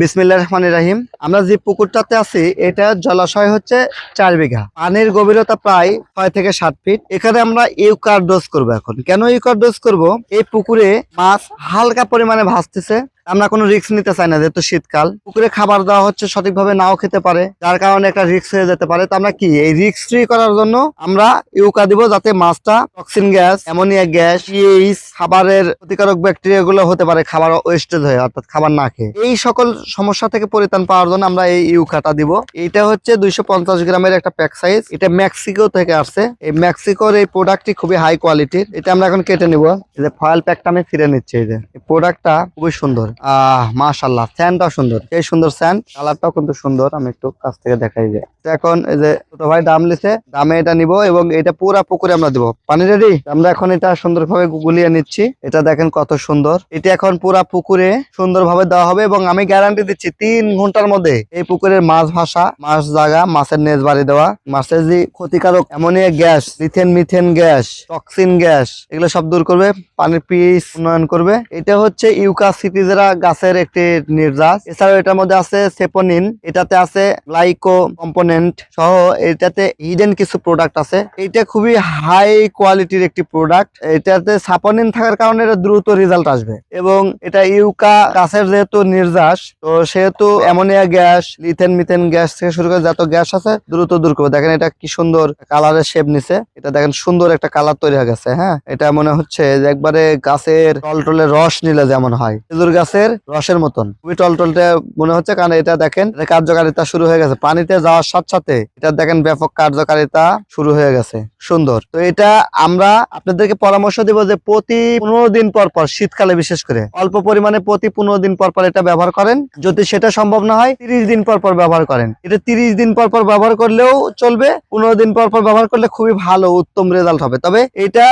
বিসমিল্লাহ রহমান রাহিম। আমরা যে পুকুরটাতে আছি, এটা জলাশয় হচ্ছে চার বিঘা। পানির গভীরতা প্রায় ছয় থেকে সাত ফিট। এখানে আমরা ইউকার ডোজ করব এখন। কেন ইউকার ডোজ করব? এই পুকুরে মাছ হালকা পরিমাণে ভাসতেছে। আমরা কোনো রিস্ক নিতে চাই না, যেহেতু শীতকাল। পুকুরে খাবার দেওয়া হচ্ছে, সঠিকভাবে নাও খেতে পারে, যার কারণে একটা রিস্ক হয়ে যেতে পারে। তো আমরা কি, এই রিস্ক ফ্রি করার জন্য আমরা ইউকা দিব যাতে মাছটা toxin gas ammonia gas pH খাবারের ক্ষতিকারক ব্যাকটেরিয়া গুলো হতে পারে, খাবার ওয়েস্টেজ হয়ে, অর্থাৎ খাবার না খেয়ে। এই সকল সমস্যা থেকে পরিত্রাণ পাওয়ার জন্য আমরা এই ইউকাটা দিব। এটা হচ্ছে দুইশো পঞ্চাশ গ্রামের একটা প্যাক সাইজ এটা মেক্সিকো থেকে আসছে। এই মেক্সিকোর এই প্রোডাক্টটি খুবই হাই কোয়ালিটির এটা আমরা এখন কেটে নিব। যে ফয়েল প্যাকটা আমি ফিরে নিচ্ছি, এই যে। প্রোডাক্টটা খুবই সুন্দর। আহ মাশাল্লাহ স্যান্ডটাও সুন্দর। এই সুন্দর স্যান্ড কালারটাও কিন্তু সুন্দর, আমি একটু কাছ থেকে দেখাই যায় এখন এই যে ছোট ভাই দাম লিছে দামে এটা নিব এবং এটা পুরা পুকুরে আমরা দিব। পানি রেডি? আমরা এখন এটা সুন্দরভাবে গুলিয়ে নিচ্ছি। এটা দেখেন কত সুন্দর। এটা এখন পুরা পুকুরে সুন্দরভাবে দেওয়া হবে এবং আমি গ্যারান্টি দিচ্ছি, তিন ঘণ্টার মধ্যে এই পুকুরের মাছ ভাসা, মাছ জাগা, মাছের নেজ বাড়ি দেওয়া। মাছের যে ক্ষতিকারক অ্যামোনিয়া গ্যাস লিথেন মিথেন গ্যাস, টক্সিন গ্যাস, এগুলো সব দূর করবে, পানির পিএইচ উন্নয়ন করবে। এটা হচ্ছে ইউকা সিটিজেরা গাছের একটি নির্যাস। এছাড়াও এটার মধ্যে আছে সেপোনিন, এটাতে আছে গ্লাইকো কম্পোনেন্ট সহ এটাতে হিডেন কিছু প্রোডাক্ট আছে। এটা খুবই হাই কোয়ালিটির একটি প্রোডাক্ট এটাতে সাপোনিন থাকার কারণে এটা দ্রুত রেজাল্ট আসবে। এবং এটা ইউকা গাছের যেহেতু নির্যাস, তো সেহেতু অ্যামোনিয়া গ্যাস লিথেন মিথেন গ্যাস থেকে শুরু করে যত গ্যাস আছে দ্রুত দূর করবে। দেখেন এটা কি সুন্দর কালারের শেপ নিছে। এটা দেখেন সুন্দর একটা কালার তৈরি হয়ে গেছে হ্যাঁ? এটা মনে হচ্ছে যে একবারে গাছের টলটলে রস নিলে যেমন হয়। খেজুর গাছের রসের মতন। খুবই টলটলটে মনে হচ্ছে, কারণ এটা দেখেন কার্যকারিতা শুরু হয়ে গেছে। পানিতে যাওয়ার সাথে সাথে এটা দেখেন ব্যাপক কার্যকারিতা শুরু হয়ে গেছে। সুন্দর। তো এটা আমরা আপনাদেরকে পরামর্শ দিব যে প্রতি পনেরো দিন পর পর, শীতকালে বিশেষ করে, অল্প পরিমাণে প্রতি পনেরো দিন পর পর এটা ব্যবহার করেন। যদি সেটা সম্ভব না হয়, তিরিশ দিন পর পর ব্যবহার করেন। এটা তিরিশ দিন পর পর ব্যবহার করলেও চলবে, পনেরো দিন পর পর ব্যবহার করলে খুবই ভালো, উত্তম রেজাল্ট হবে। তবে এটা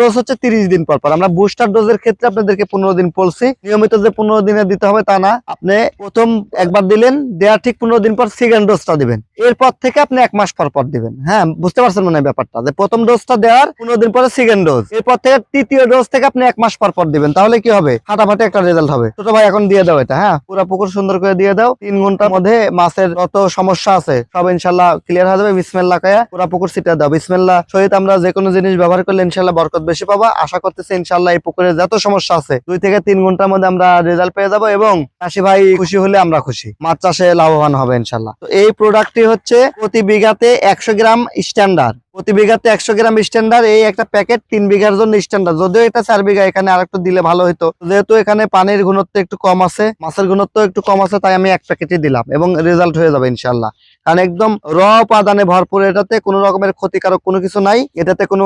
ডোজ হচ্ছে তিরিশ দিন পর পর। আমরা বুস্টার ডোজের ক্ষেত্রে আপনাদেরকে পনেরো দিন বলছি। নিয়মিত যে পনেরো দিনে দিতে হবে তা না। আপনি প্রথম একবার দিলেন, দেওয়ার ঠিক পনেরো দিন পর সেকেন্ড ডোজটা দিবেন। এরপর থেকে আপনি এক মাস পর পর দিবেন। হ্যাঁ বুঝতে পারছেন মনে ব্যাপারটা? যে প্রথম ডোজটা দেওয়ার পনেরো দিন পরে সেকেন্ড ডোজ এরপর থেকে তৃতীয় ডোজ থেকে আপনি এক মাস পর পর দিবেন। তাহলে কি হবে? ফাটাফাটি একটা রেজাল্ট হবে। ছোট ভাই, এখন দিয়ে দাও এটা হ্যাঁ? পুরো পুকুর সুন্দর করে দিয়ে দাও। তিন ঘণ্টার মধ্যে মাছের যত সমস্যা আছে, সব ইনশাল্লাহ ক্লিয়ার হয়ে যাবে। বিসমেল্লা কায়া পুরা পুকুর সিটা দাও। বিসমেল্লা সহিত আমরা যে কোনো জিনিস ব্যবহার করলে ইনশাল্লাহ বরকত বেশি পাবা। আশা করতেছি ইনশাল্লাহ এই পুকুরে যত সমস্যা আছে, দুই থেকে তিন ঘণ্টার মধ্যে আমরা রেজাল্ট পেয়ে যাব এবং চাষি ভাই খুশি হলে আমরা খুশি। মাছ চাষে লাভবান হবে ইনশাল্লাহ। তো এই প্রোডাক্টটি হচ্ছে প্রতি বিঘাতে একশো গ্রাম স্ট্যান্ডার্ড প্রতি বিঘাতে একশো গ্রাম স্ট্যান্ডার্ড এই একটা প্যাকেট তিন বিঘার জন্য স্ট্যান্ডার্ড যদিও এটা চার বিঘা, এখানে আর একটু দিলে ভালো হতো যেহেতু এখানে পানির গুণত্ব একটু কম আছে, মাছের গুণত্ব একটু কম আছে, তাই আমি এক প্যাকেটই দিলাম এবং রেজাল্ট হয়ে যাবে ইনশাল্লাহ। কারণ একদম র উপাদানে ভরপুর, এটাতে কোনো রকমের ক্ষতিকারক কোনো কিছু নাই। এটাতে কোনো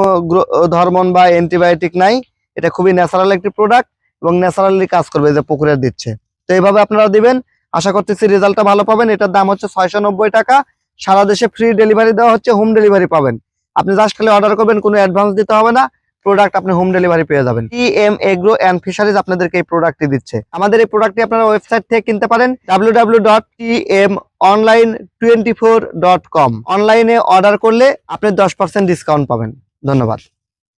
ধর্মন বা অ্যান্টিবায়োটিক নাই। এটা খুবই ন্যাচারাল একটি প্রোডাক্ট এবং ন্যাচারালি কাজ করবে যে পুকুরে দিচ্ছে। তো এইভাবে আপনারা দিবেন। আশা করতেছি রেজাল্টটা ভালো পাবেন। এটার দাম হচ্ছে ছয়শো নব্বই টাকা। সারা দেশে ফ্রি ডেলিভারি দেওয়া হচ্ছে হোম ডেলিভারি পাবেন। আপনি জাস্ট খালি অর্ডার করবেন, কোনো অ্যাডভান্স দিতে হবে না। প্রোডাক্ট আপনি হোম ডেলিভারি পেয়ে যাবেন। T M agro and fisheries আপনাদেরকে এই প্রোডাক্টটি দিচ্ছে। আমাদের এই প্রোডাক্টটি আপনারা ওয়েবসাইট থেকে কিনতে পারেন W W dot T M online twenty four dot com অনলাইনে অর্ডার করলে আপনি দশ পার্সেন্ট ডিসকাউন্ট পাবেন। ধন্যবাদ।